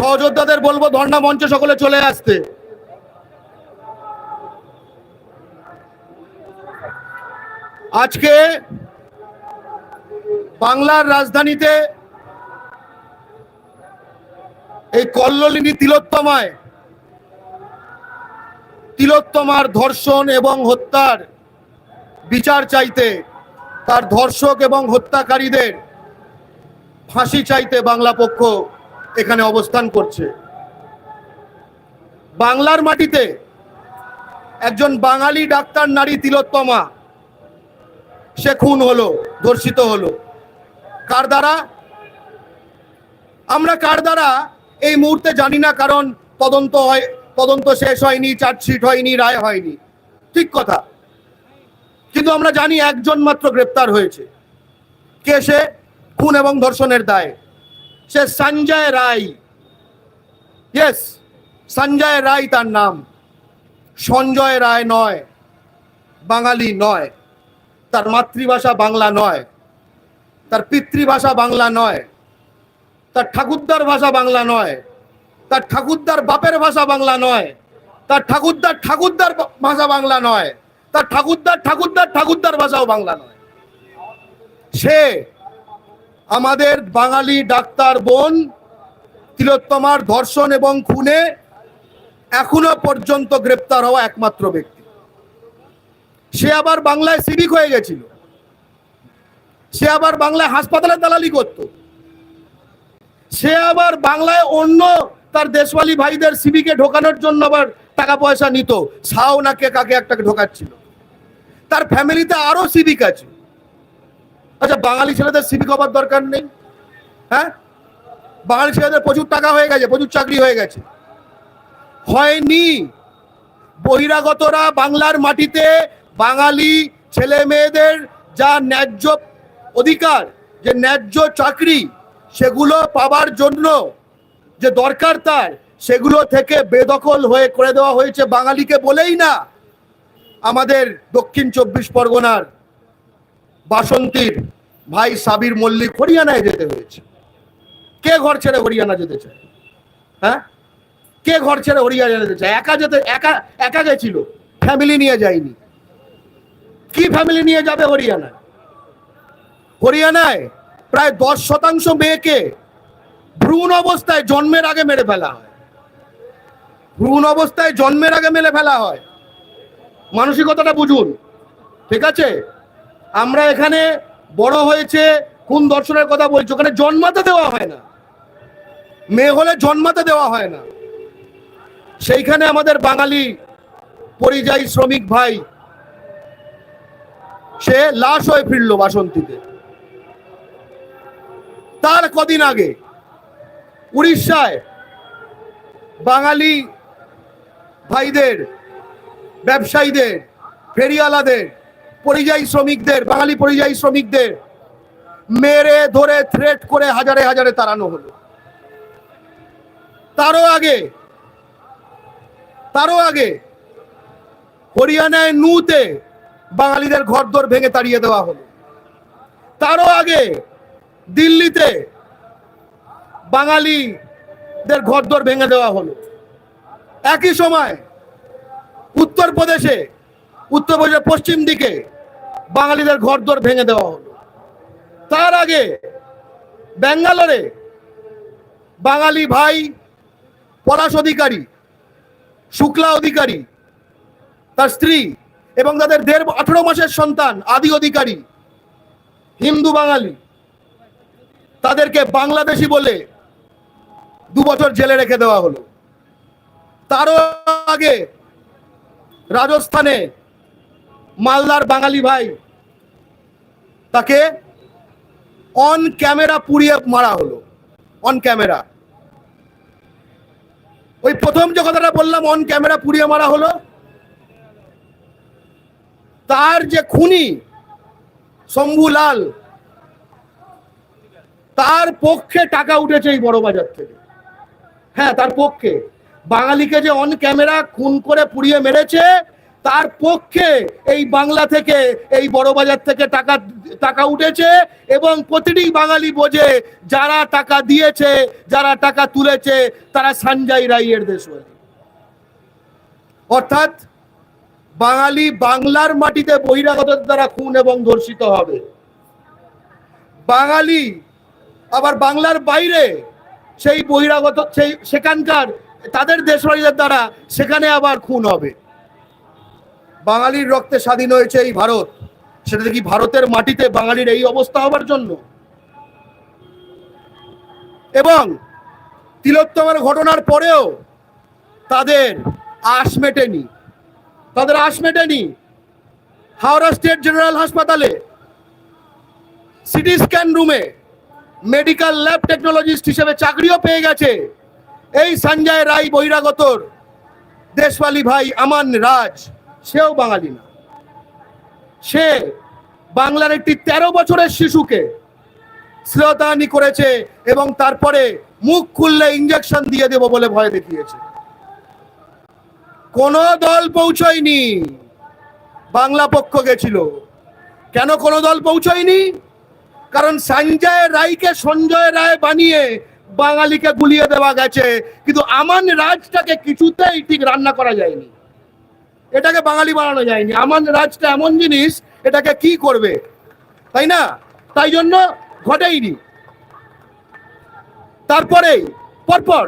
সহযোদ্ধাদের বলব, ধর্ণা মঞ্চে সকলে চলে আসতে। আজকে বাংলার রাজধানীতে এই কল্লোলিনী তিলোত্তমায় তিলোত্তমার ধর্ষণ এবং হত্যার বিচার চাইতে, তার ধর্ষক এবং হত্যাকারীদের ফাঁসি চাইতে বাংলা পক্ষ এখানে অবস্থান করছে। বাংলার মাটিতে একজন বাঙালি ডাক্তার নারী তিলোত্তমা, সে খুন হলো, ধর্ষিত হলো। কার দ্বারা? আমরা কার দ্বারা এই মুহূর্তে জানি না, কারণ তদন্ত হয়, তদন্ত শেষ হয়নি, চার্জশিট হয়নি, রায় হয়নি। ঠিক কথা। কিন্তু আমরা জানি একজন মাত্র গ্রেপ্তার হয়েছে। কে সে? খুন এবং ধর্ষণের দায়ে। সে সঞ্জয় রায়। ইয়েস সঞ্জয় রায় তার নাম। সঞ্জয় রায় নয়, বাঙালি নয়। তার মাতৃভাষা বাংলা নয়, তার পিতৃভাষা বাংলা নয়, তার ঠাকুরদার ভাষা বাংলা নয়, তার ঠাকুরদার বাপের ভাষা বাংলা নয়, তার ঠাকুরদার ঠাকুরদার ভাষা বাংলা নয়, তার ঠাকুরদার ঠাকুরদার ঠাকুরদার ভাষাও বাংলা নয়। সে আমাদের বাঙালি ডাক্তার বোন তিলোত্তমার ধর্ষণ এবং খুনে এখনও পর্যন্ত গ্রেপ্তার হওয়া একমাত্র ব্যক্তি। সে আবার বাংলায় সিভিক হয়ে গেছিল। সে আবার বাংলায় হাসপাতালে দালালি করত। সে আবার বাংলায় অন্য তার দেশওয়ালি ভাইদের সিভিকে ঢোকানোর জন্য আবার টাকা পয়সা নিত। সাও না কে কাকে একটাকে ঢোকাচ্ছিল। তার ফ্যামিলিতে আরও সিভিক আছে। আচ্ছা বাঙালি ছেলেদের সিভিক হবার দরকার নেই। হ্যাঁ? বাঙালি ছেলেদের প্রচুর টাকা হয়ে গেছে, প্রচুর চাকরি হয়ে গেছে। হয়নি। বহিরাগতরা বাংলার মাটিতে বাঙালি ছেলে মেয়েদের যা ন্যায্য অধিকার, যে ন্যায্য চাকরি, সেগুলো পাবার জন্য যে দরকার তার, সেগুলো থেকে বেদখল হয়ে করে দেওয়া হয়েছে বাঙালিকে বলেই না। আমাদের দক্ষিণ চব্বিশ পরগনার বাসন্তীর ভাই সাবির মল্লিক হরিয়ানায় যেতে হয়েছে। কে ঘর ছেড়ে হরিয়ানা যেতে চায়? হ্যাঁ? কে ঘর ছেড়ে হরিয়ানা যেতে চায়? একা যেতে, একা একা গেছিল। ফ্যামিলি নিয়ে যায়নি। কি ফ্যামিলি নিয়ে যাবে হরিয়ানায়? হরিয়ানায় প্রায় দশ শতাংশ মেয়েকে ভ্রূণ অবস্থায় জন্মের আগে মেরে ফেলা হয়। ভ্রূণ অবস্থায় জন্মের আগে মেরে ফেলা হয়। মানসিকতাটা বুঝুন। ঠিক আছে? আমরা এখানে বড় হয়েছে কোন দর্শনের কথা বলছি, ওখানে জন্মাতে দেওয়া হয় না। মেয়ে হলে জন্মাতে দেওয়া হয় না। সেইখানে আমাদের বাঙালি পরিযায়ী শ্রমিক ভাই, সে লাশ হয়ে ফিরল বাসন্তীতে। তার কদিন আগে উড়িষ্যায় বাঙালি ভাইদের, ব্যবসায়ীদের, ফেরিওয়ালাদের পরিযায়ী শ্রমিকদের, বাঙালি পরিযায়ী শ্রমিকদের মেরে ধরে থ্রেট করে হাজারে হাজারে তাড়ানো হলো। তারও আগে তারও আগে হরিয়ানায় নুতে বাঙালিদের ঘর ঘরদোর ভেঙে তাড়িয়ে দেওয়া হলো। তারও আগে দিল্লিতে বাঙালিদের ঘরদোর ভেঙে দেওয়া হলো। একই সময় উত্তরপ্রদেশে উত্তরপ্রদেশের পশ্চিম দিকে বাঙালিদের ঘরদোর ভেঙে দেওয়া হলো। তার আগে ব্যাঙ্গালোরে বাঙালি ভাই, পলাশ অধিকারী, শুক্লা অধিকারী, তার স্ত্রী এবং তাদের দেড় আঠেরো মাসের সন্তান আদি অধিকারী, হিন্দু বাঙালি, তাদেরকে বাংলাদেশি বলে দু বছর জেলে রেখে দেওয়া হলো। তারও আগে রাজস্থানে মালদার বাঙালি ভাই, তাকে অন ক্যামেরা পুড়িয়ে মারা হলো অন ক্যামেরা ওই প্রথম যে কথাটা বললাম অন ক্যামেরা পুড়িয়ে মারা হলো, তার যে খুনি শম্ভুলাল তার পক্ষে টাকা উঠেছে এই বড় বাজার থেকে। হ্যাঁ তার পক্ষে। বাঙালিকে যে অন ক্যামেরা খুন করে পুড়িয়ে মেরেছে তার পক্ষে এই বাংলা থেকে, এই বড় বাজার থেকে টাকা টাকা উঠেছে এবং প্রতিটি বাঙালি বোঝে যারা টাকা দিয়েছে, যারা টাকা তুলেছে, তারা সঞ্জয় রাইয়ের দেশওয়ালি অর্থাৎ বাঙালি বাংলার মাটিতে বহিরাগতের দ্বারা খুন এবং ধর্ষিত হবে। বাঙালি আবার বাংলার বাইরে সেই বহিরাগত, সেই সেখানকার, তাদের দেশবাড়িদের দ্বারা সেখানে আবার খুন হবে। বাঙালির রক্তে স্বাধীন হয়েছে এই ভারত। সেটা কি ভারতের মাটিতে বাঙালির এই অবস্থা হবার জন্য? এবং তিলোত্তমার ঘটনার পরেও তাদের আশ মেটেনি। তাদের আশ মেটেনি হাওড়া স্টেট জেনারেল হাসপাতালে। সিটি স্ক্যান রুমে মেডিকেল ল্যাব টেকনোলজিস্ট হিসেবে চাকরিও পেয়ে গেছে। এই সঞ্জয় রায় বহিরাগতর। দেশওয়ালি ভাই, আমান রাজ। সেও বাঙালি না। সে বাংলার একটি তেরো বছরের শিশুকে শ্লীলতাহানি করেছে এবং তারপরে মুখ খুললে ইঞ্জেকশন দিয়ে দেব বলে ভয় দেখিয়েছে। কোন দল পৌঁছয়নি। বাংলা পক্ষ গেছিল। কেন কোন দল পৌঁছয়নি? কারণ সঞ্জয় রায়কে সঞ্জয় রায় বানিয়ে বাঙালিকে গুলিয়ে দেওয়া গেছে। কিন্তু আমান রাজটাকে কিছুতেই ঠিক রান্না করা যায়নি। এটাকে বাঙালি বানানো যায়নি। আমান রাজটা এমন জিনিস, এটাকে কি করবে? তাই না? তাই জন্য ঘটেইনি। তারপরেই পরপর।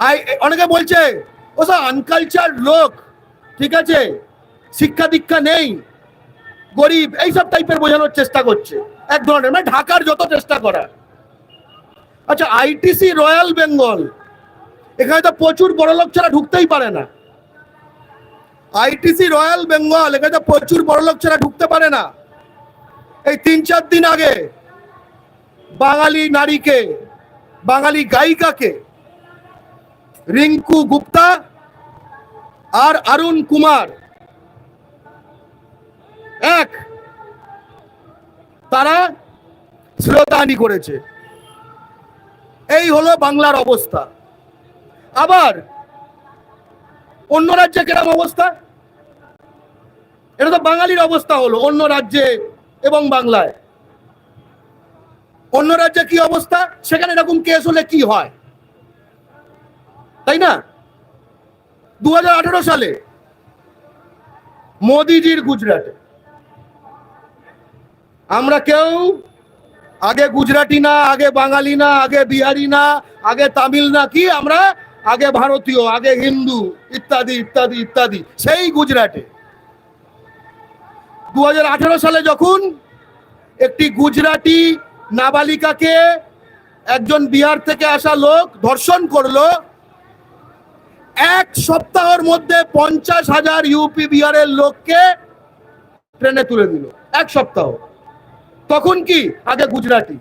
আই, অনেকে বলছে, ও সব আনকালচার লোক, ঠিক আছে? শিক্ষা দীক্ষা নেই, গরিব এইসব টাইপের বোঝানোর চেষ্টা করছে। এক ধরনের মানে ঢাকার যত চেষ্টা করা। আচ্ছা আইটিসি রয়্যাল বেঙ্গল এখানে তো প্রচুর বড় লোক ছাড়া ঢুকতেই পারে না। আইটিসি রয়্যাল বেঙ্গল, এখানে প্রচুর বড় লোক ছাড়া ঢুকতে পারে না। এই তিন চার দিন আগে বাঙালি নারীকে, বাঙালি গায়িকাকে রিঙ্কু গুপ্তা আর অরুণ কুমার এক তারা শ্রোতাহানি করেছে। এই হলো বাংলার অবস্থা। আবার অন্য রাজ্যে কিরম অবস্থা? এটা তো বাঙালির অবস্থা হলো, অন্য রাজ্যে এবং বাংলায়। অন্য রাজ্যে কি অবস্থা? সেখানে এরকম কেস হলে কি হয়? তাই না? দু হাজার আঠারো সালে মোদিজির গুজরাটে। আমরা কেউ আগে গুজরাটি না, আগে বাঙালি না, আগে বিহারি না, আগে তামিল না, কি আমরা আগে ভারতীয়, আগে হিন্দু, ইত্যাদি ইত্যাদি ইত্যাদি। সেই গুজরাটে। দু হাজার আঠারো সালে যখন একটি গুজরাটি নাবালিকাকে একজন বিহার থেকে আসা লোক ধর্ষণ করল, এক সপ্তাহের মধ্যে পঞ্চাশ হাজার ইউপি বিহারের লোককে ট্রেনে তুলে দিল। এক সপ্তাহ। তখন কি? আগে গুজরাটি।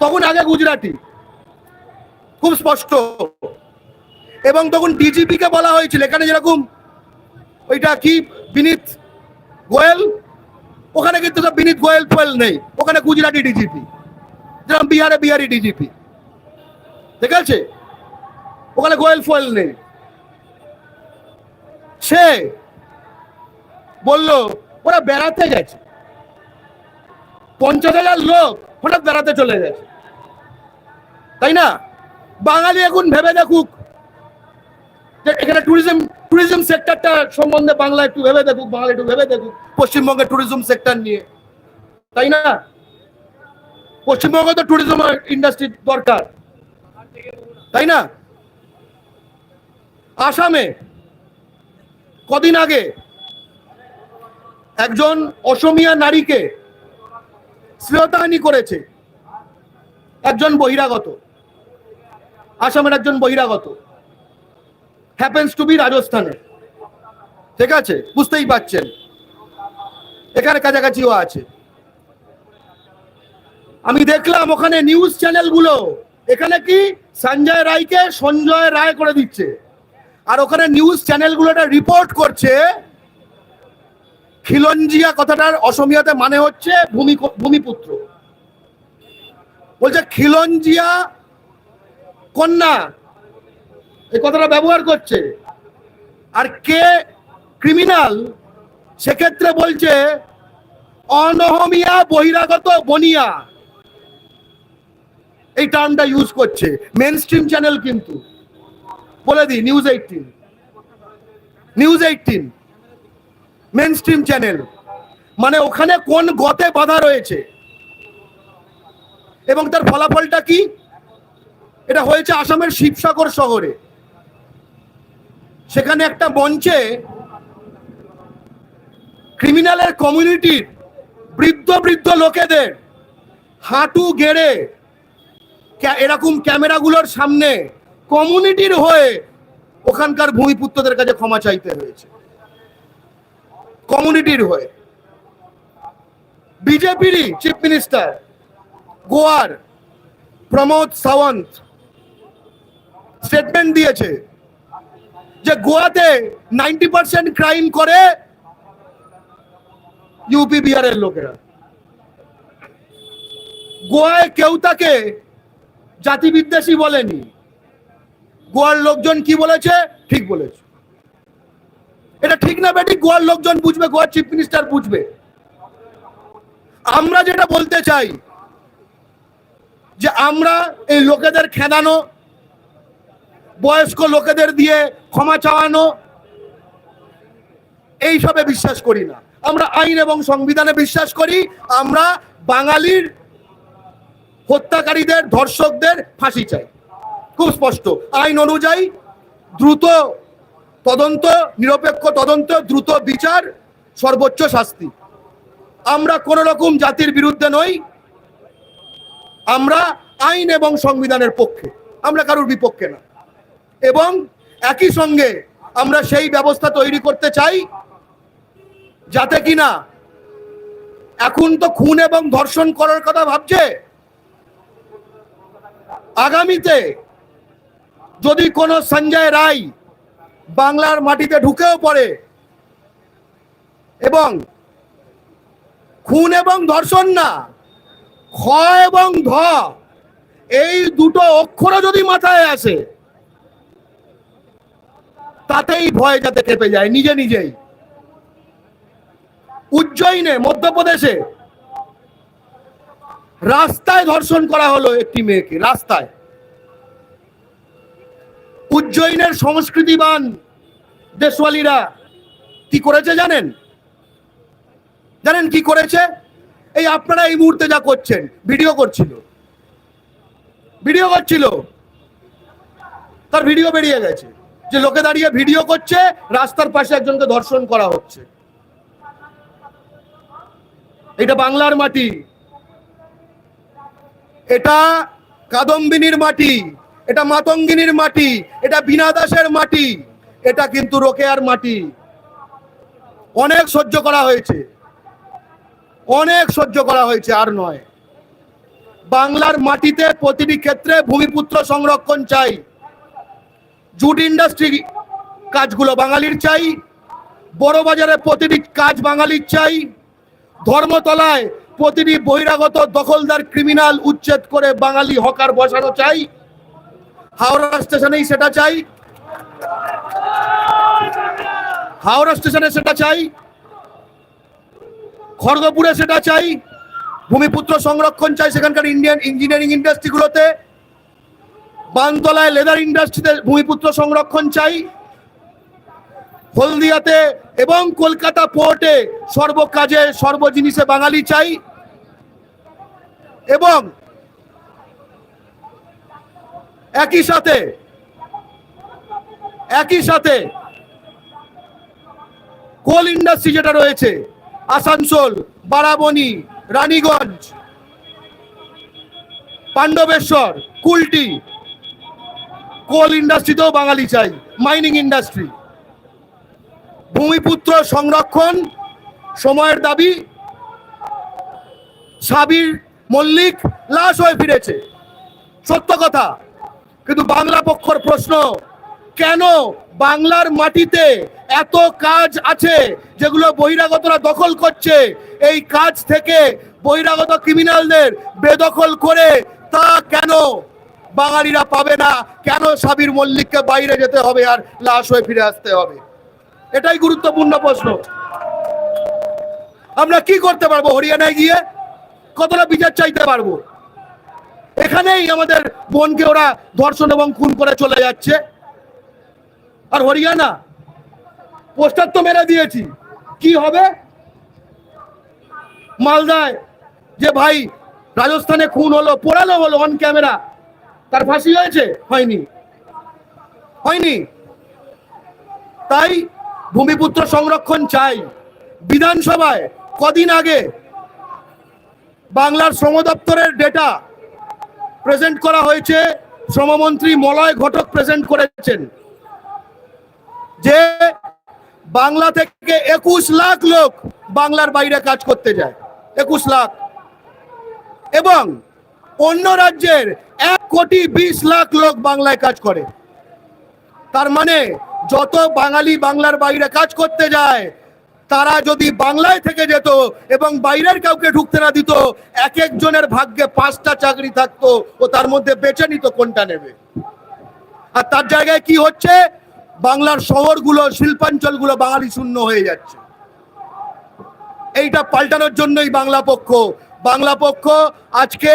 তখন আগে গুজরাটি। খুব স্পষ্ট। এবং তখন ডিজিপি কে বলা হয়েছিল, এখানে যেরকম ওইটা কি, বিনীত গোয়েল? ওখানে কিন্তু বিনীত গোয়েল ফোয়েল নেই, ওখানে গুজরাটি ডিজিপি। যেরকম বিহারে বিহারি ডিজিপি। ঠিক আছে ওখানে গোয়েল ফোয়েল নেই। সে বলল, ওরা বেড়াতে গেছে। পঞ্চাশ হাজার লোক হঠাৎ বেড়াতে চলে গেছে। তাই না? বাঙালি এখন ভেবে দেখুক যে এখানে ট্যুরিজম ট্যুরিজম সেক্টরটা সম্বন্ধে বাংলা একটু ভেবে দেখুক, বাঙালি একটু ভেবে দেখুক পশ্চিমবঙ্গের ট্যুরিজম সেক্টর নিয়ে। তাই না? পশ্চিমবঙ্গে তো ট্যুরিজম ইন্ডাস্ট্রি দরকার। তাই না? আসামে কদিন আগে একজন অসমিয়া নারীকে শ্লীলতাহানি করেছে। একজন বহিরাগত। আসামের একজন বহিরাগত। হ্যাপেন্স টু বি রাজস্থানে। ঠিক আছে? বুঝতেই পাচ্ছেন এখানে কাছাকাছিও আছে। আমি দেখলাম ওখানে নিউজ চ্যানেলগুলো এখানে কি? সঞ্জয় রায়কে সঞ্জয় রায় করে দিচ্ছে। আর ওখানে নিউজ চ্যানেলগুলোটা রিপোর্ট করছে। খিলঞ্জিয়া কথাটার অসমিয়াতে মানে হচ্ছে ভূমি ভূমিপুত্র। বলছে খিলঞ্জিয়া কন্যা, এই কথাটা ব্যবহার করছে। আর কে ক্রিমিনাল সেক্ষেত্রে বলছে, অনহমিয়া বহিরাগত বনিয়া। এই টার্মটা ইউজ করছে মেন স্ট্রিম চ্যানেল কিন্তু। বলে দিই news eighteen news eighteen mainstream channel মানে ওখানে কোন গতে বাধা রয়েছে? এবং তার ফলাফলটা কি? এটা হয়েছে আসামের শিবসাগর শহরে। সেখানে একটা মঞ্চে ক্রিমিনালের কমিউনিটির বৃদ্ধ বৃদ্ধ লোকেদের হাঁটু গেড়ে এরকম ক্যামেরাগুলোর সামনে কমিউনিটির হয়ে ওখানকার ভূমিপুত্রদের কাছে ক্ষমা চাইতে হয়েছে। কমিউনিটির হয়ে। বিজেপিরই চিফ মিনিস্টার গোয়ার প্রমোদ সাওয়ন্ত স্টেটমেন্ট দিয়েছে যে গোয়াতে নাইনটি পার্সেন্ট ক্রাইম করে ইউপি বিহারের লোকেরা। গোয়ায় কেউ তাকে জাতি বিদ্বেষী বলেনি। গোয়ার লোকজন কি বলেছে? ঠিক বলেছে। এটা ঠিক না বেটি গোয়ার লোকজন বুঝবে, গোয়ার চিফ মিনিস্টার বুঝবে। আমরা যেটা বলতে চাই যে আমরা এই লোকেদের খেদানো বয়স্ক লোকেদের দিয়ে ক্ষমা চাওয়ানো, এইসবে বিশ্বাস করি না। আমরা আইন এবং সংবিধানে বিশ্বাস করি, আমরা বাঙালির হত্যাকারীদের, ধর্ষকদের ফাঁসি চাই। খুব স্পষ্ট। আইন অনুযায়ী দ্রুত তদন্ত, নিরপেক্ষ তদন্ত, দ্রুত বিচার, সর্বোচ্চ শাস্তি। আমরা কোন রকম জাতির বিরুদ্ধে নই। আমরা আইন এবং সংবিধানের পক্ষে। আমরা কারোর বিপক্ষে না। এবং একই সঙ্গে আমরা সেই ব্যবস্থা তৈরি করতে চাই যাতে কিনা এখন তো খুন এবং ধর্ষণ করার কথা ভাবছে। আগামীতে যদি কোনো সঞ্জয় রায় বাংলার মাটিতে ঢুকেও পড়ে এবং খুন এবং ধর্ষণ না, খ এবং ধ, এই দুটো অক্ষরও যদি মাথায় আসে তাতেই ভয় যাতে কেঁপে যায়, নিজে নিজেই। উজ্জয়িনে মধ্যপ্রদেশে রাস্তায় ধর্ষণ করা হলো একটি মেয়েকে, রাস্তায়। উজ্জয়িনের সংস্কৃতিবান দেশওয়ালিরা কি করেছে জানেন? জানেন কি করেছে? এই আপনারা এই মুহূর্তে যা করছেন, ভিডিও করছিল। ভিডিও করছিল। তার ভিডিও বেরিয়ে গেছে। যে লোকে দাঁড়িয়ে ভিডিও করছে, রাস্তার পাশে একজনকে ধর্ষণ করা হচ্ছে। এটা বাংলার মাটি। এটা কাদম্বিনীর মাটি। এটা মাতঙ্গিনীর মাটি। এটা বিনা দাসের মাটি। এটা কিন্তু রোকেয়ার মাটি। অনেক সহ্য করা হয়েছে। অনেক সহ্য করা হয়েছে, আর নয়। বাংলার মাটিতে প্রতিটি ক্ষেত্রে ভূমিপুত্র সংরক্ষণ চাই। জুট ইন্ডাস্ট্রি কাজগুলো বাঙালির চাই, বড় বাজারে প্রতিটি কাজ বাঙালির চাই, ধর্মতলায় প্রতিটি বহিরাগত দখলদার ক্রিমিনাল উচ্ছেদ করে বাঙালি হকার বসানো চাই, হাওড়া স্টেশনেই সেটা চাই, হাওড়া স্টেশনে সেটা চাই, খড়গপুরে সেটা চাই, ভূমিপুত্র সংরক্ষণ চাই সেখানকার ইন্ডিয়ান ইঞ্জিনিয়ারিং ইন্ডাস্ট্রিগুলোতে বানতলায় লেদার ইন্ডাস্ট্রিতে ভূমিপুত্র সংরক্ষণ চাই। হলদিয়াতে এবং কলকাতা পোর্টে সর্বকাজে সর্বজিনিসে বাঙালি চাই। এবং একই সাথে একই সাথে কোল ইন্ডাস্ট্রি যেটা রয়েছে, আসানসোল, বারাবণী, রানীগঞ্জ, পাণ্ডবেশ্বর, কুলটি কোল ইন্ডাস্ট্রিতেও বাঙালি চাই, মাইনিং ইন্ডাস্ট্রি। ভূমিপুত্র সংরক্ষণ, সময়ের দাবি, সাবির মল্লিক লাশ হয়ে ফিরেছে। সত্য কথা, কিন্তু বাংলা পক্ষর প্রশ্ন, কেন বাংলার মাটিতে এত কাজ আছে যেগুলো বহিরাগতরা দখল করছে? এই কাজ থেকে বহিরাগত ক্রিমিনালদের বেদখল করে তা কেন বাঙালিরা পাবে না। কেন সাবির মল্লিককে বাইরে যেতে হবে আর লাশ হয়ে ফিরে আসতে হবে? এটাই গুরুত্বপূর্ণ প্রশ্ন। আমরা কি করতে পারব হরিয়ানায় গিয়ে? কতটা বিচার চাইতে পারব? এখানেই আমাদের বোনকে ওরা ধর্ষণ এবং খুন করে চলে যাচ্ছে। আর হরিয়ানা, পোস্টার তো মেরে দিয়েছি। কি হবে? মালদায় যে ভাই রাজস্থানে খুন হলো পোড়ালো হলো অন ক্যামেরা তার ফাঁসি হয়েছে? হয়নি। হয়নি। তাই ভূমিপুত্র সংরক্ষণ চাই। বিধানসভায় কদিন আগে বাংলার শ্রম দপ্তরের ডেটা প্রেজেন্ট করা হয়েছে। শ্রমমন্ত্রী মলয় ঘটক প্রেজেন্ট করেছেন। যে বাংলা থেকে একুশ লাখ লোক বাংলার বাইরে কাজ করতে যায়। একুশ লাখ। এবং অন্য রাজ্যের এক কোটি বিশ লাখ লোক বাংলায় কাজ করে। তার মানে যত বাঙালি বাংলার বাইরে কাজ করতে যায়, তারা যদি বাংলায় থেকে যেত এবং বাইরের কাউকে ঢুকতে না দিত, এক একজনের ভাগ্যে পাঁচটা চাকরি থাকতো ও তার মধ্যে বেছে নিত কোনটা নেবে। আর তার জায়গায় কি হচ্ছে? বাংলার শহরগুলো, শিল্পাঞ্চলগুলো বাঙালি শূন্য হয়ে যাচ্ছে। এইটা পাল্টানোর জন্যই বাংলা পক্ষ। বাংলা পক্ষ আজকে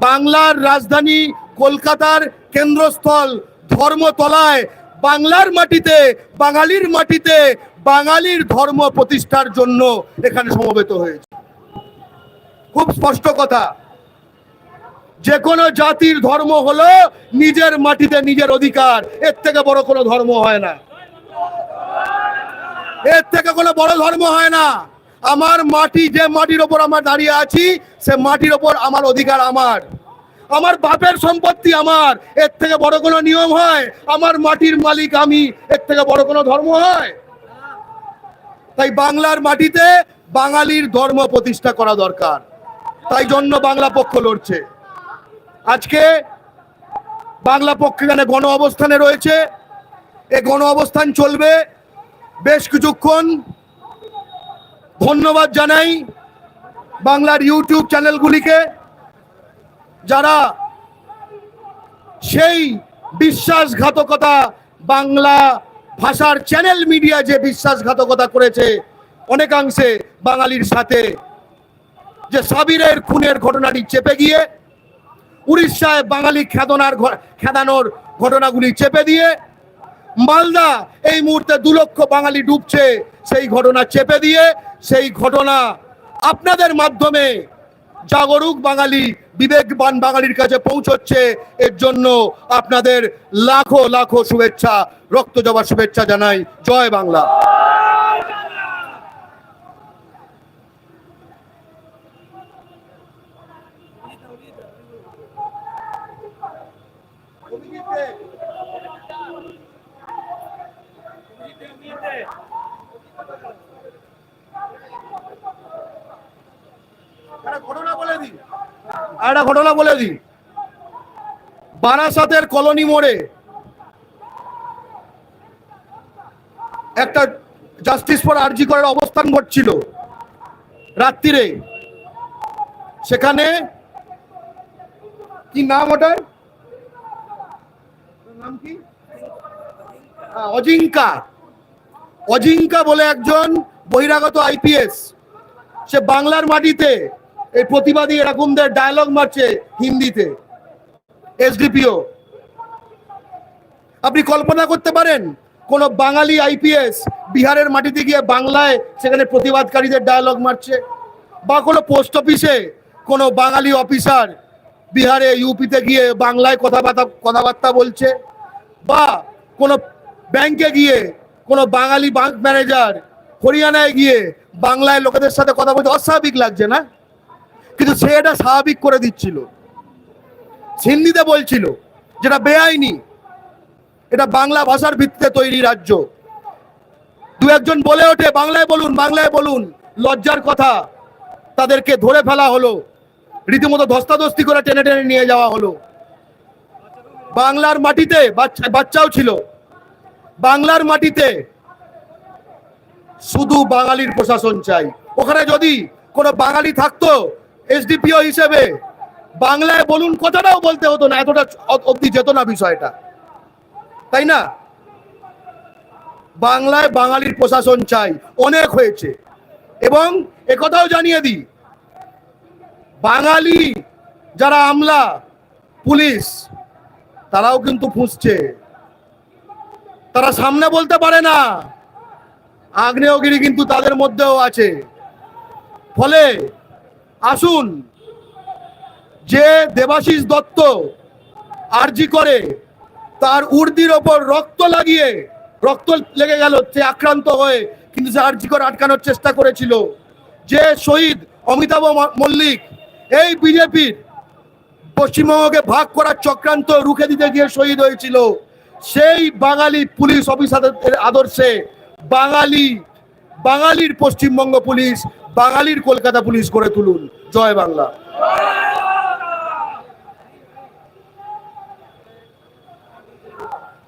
বাংলার রাজধানী কলকাতার কেন্দ্রস্থল ধর্মতলায়, বাংলার মাটিতে, বাঙালির মাটিতে, বাঙালির ধর্ম প্রতিষ্ঠার জন্য এখানে সমবেত হয়েছে। খুব স্পষ্ট কথা। যে কোনো জাতির ধর্ম হলো নিজের মাটিতে নিজের অধিকার। এর থেকে বড় কোনো ধর্ম হয় না। এর থেকে কোনো বড় ধর্ম হয় না। আমার মাটি, যে মাটির ওপর আমার দাঁড়িয়ে আছি, সে মাটির ওপর আমার অধিকার আমার। আমার বাপের সম্পত্তি আমার, এর থেকে বড় কোনো নিয়ম হয়? আমার মাটির মালিক আমি, এর থেকে বড় কোনো ধর্ম হয়? তাই বাংলার মাটিতে বাঙালির ধর্ম প্রতিষ্ঠা করা দরকার। তাই জন্য বাংলা পক্ষ লড়ছে। আজকে বাংলা পক্ষ এখানে গণ অবস্থানে রয়েছে। এ গণ অবস্থান চলবে। বেশ কিছুক্ষণ ধন্যবাদ জানাই বাংলার ইউটিউব চ্যানেলগুলিকে, যারা সেই বিশ্বাসঘাতকতা বাংলা ভাষার চ্যানেল মিডিয়া যে বিশ্বাসঘাতকতা করেছে, অনেকাংশে বাঙালির সাথে যে সাবিরের খুনের ঘটনাটি চেপে গিয়ে, উড়িষ্যায় বাঙালি খেদনার খেদানোর ঘটনাগুলি চেপে দিয়ে মালদা, এই মুহূর্তে দু লক্ষ বাঙালি ডুবছে, সেই ঘটনা চেপে দিয়ে, সেই ঘটনা আপনাদের মাধ্যমে জাগরুক বাঙালি, বিবেকবান বাঙালির কাছে পৌঁছচ্ছে, এর জন্য আপনাদের লাখো লাখো শুভেচ্ছা, রক্ত জবার শুভেচ্ছা জানাই। জয় বাংলা একটা ঘটনা বলে দিই আর একটা ঘটনা বলে দিই। বারাসাতের কলোনি মোড়ে একটা জাস্টিস ফর আরজি করার অবস্থান ঘটছিল রাত্রিরে। সেখানে কি নাম ওটার? নাম কি? হ্যাঁ, অজিঙ্কা। অজিঙ্কা বলে একজন বহিরাগত আইপিএস সে বাংলার মাটিতে এই প্রতিবাদী এরকমদের ডায়লগ মারছে হিন্দিতে এসডিপিও আপনি কল্পনা করতে পারেন, কোন বাঙালি আইপিএস বিহারের মাটিতে গিয়ে বাংলায় সেখানে প্রতিবাদকারীদের ডায়লগ মারছে? বা কোনো পোস্ট অফিসে কোনো বাঙালি অফিসার বিহারে ইউপিতে গিয়ে বাংলায় কথাবার্তা কথাবার্তা বলছে? বা কোনো ব্যাংকে গিয়ে কোনো বাঙালি ব্যাংক ম্যানেজার হরিয়ানায় গিয়ে বাংলায় লোকেদের সাথে কথা বলতে অস্বাভাবিক লাগছে না? কিন্তু সে এটা স্বাভাবিক করে দিচ্ছিল। হিন্দিতে বলছিল, যেটা বেআইনি, এটা বাংলা ভাষার ভিত্তিতে তৈরি রাজ্য। দু একজন বলে ওঠে, বাংলায় বলুন বাংলায় বলুন, লজ্জার কথা। তাদেরকে ধরে ফেলা হলো, রীতিমতো ধস্তাধস্তি করে টেনে টেনে নিয়ে যাওয়া হলো। বাংলার মাটিতে বাচ্চা, বাচ্চাও ছিল। বাংলার মাটিতে শুধু বাঙালির প্রশাসন চাই। ওখানে যদি কোনো বাঙালি থাকতো এসডিপিও হিসেবে বাংলায় বলুন কথাটাও বলতে হতো না, এতটা অবধি যেত না বিষয়টা। তাই না? বাংলায় বাঙালির প্রশাসন চাই, অনেক হয়েছে। এবং একথাও জানিয়ে দিই, বাঙালি যারা আমলা, পুলিশ, তারাও কিন্তু ফুঁসছে। তারা সামনে বলতে পারে না, আগ্নেয়গিরি কিন্তু তাদের মধ্যেও আছে। ফলে আসুন। যে দেবাশিস দত্ত আরজি করে তার উর্দির ওপর রক্ত লাগিয়ে, রক্ত লেগে গেল সে আক্রান্ত হয়ে, কিন্তু সে আরজি করে আটকানোর চেষ্টা করেছিল। যে শহীদ অমিতাভ মল্লিক, এই বিজেপির পশ্চিমবঙ্গকে ভাগ করার চক্রান্ত রুখে দিতে গিয়ে শহীদ হয়েছিল। সেই বাঙালি পুলিশ অফিসারদের আদর্শে বাঙালি বাঙালির পশ্চিমবঙ্গ পুলিশ বাঙালির কলকাতা পুলিশ করে তুলুন। জয় বাংলা।